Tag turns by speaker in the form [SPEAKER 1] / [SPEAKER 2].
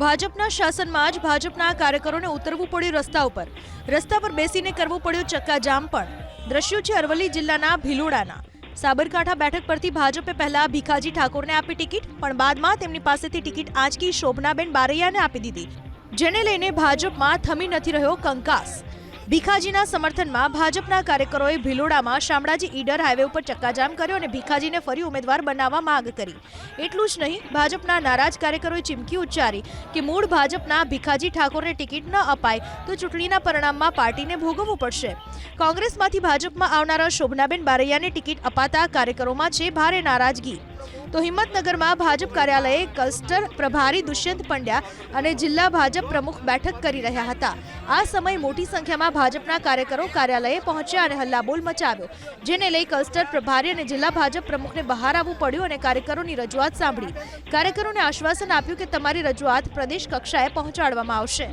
[SPEAKER 1] ભાજપના શાસનમાં જ ભાજપના કાર્યકરોને ઉતરવું પડ્યું રસ્તા ઉપર. રસ્તા પર બેસીને કરવું પડ્યું ચક્કાજામ પણ. દ્રશ્યો છે અરવલ્લી જિલ્લાના ભિલોડાના. સાબરકાંઠા બેઠક પરથી ભાજપે પહેલા ભીખાજી ઠાકોરને આપી ટિકિટ, પણ બાદમાં તેમની પાસેથી ટિકિટ આંચકી શોભનાબેન બારૈયાને આપી દીધી. જેને લઈને ભાજપમાં થમી નથી રહ્યો કંકાસ. ભીખાજીના સમર્થનમાં ભાજપના કાર્યકરોએ ભિલોડામાં શામળાજી ઈડર હાઈવે ઉપર ચક્કાજામ કર્યો અને ભીખાજીને ફરી ઉમેદવાર બનાવવા માંગ કરી. એટલું જ નહીં, ભાજપના નારાજ કાર્યકરોએ ચીમકી ઉચ્ચારી કે મૂળ ભાજપના ભીખાજી ઠાકોરને ટિકિટ ન અપાય તો ચૂંટણીના પરિણામમાં પાર્ટીને ભોગવવું પડશે. કોંગ્રેસમાંથી ભાજપમાં આવનારા શોભનાબેન બારૈયાને ટિકિટ અપાતા કાર્યકરોમાં છે ભારે નારાજગી. તો હિંમતનગરમાં ભાજપ કાર્યાલયે ક્લસ્ટર પ્રભારી દુષ્યંત પંડ્યા અને જિલ્લા ભાજપ પ્રમુખ બેઠક કરી રહ્યા હતા. આ સમયે મોટી સંખ્યામાં ભાજપના કાર્યકરો કાર્યાલયે પહોંચ્યા અને હલ્લાબોલ મચાવ્યો, જેને લઈ ક્લસ્ટર પ્રભારી અને જિલ્લા ભાજપ પ્રમુખને બહાર આવવું પડ્યું અને કાર્યકરોની રજૂઆત સાંભળી. કાર્યકરોને આશ્વાસન આપ્યું કે તમારી રજૂઆત પ્રદેશ કક્ષાએ પહોંચાડવામાં આવશે.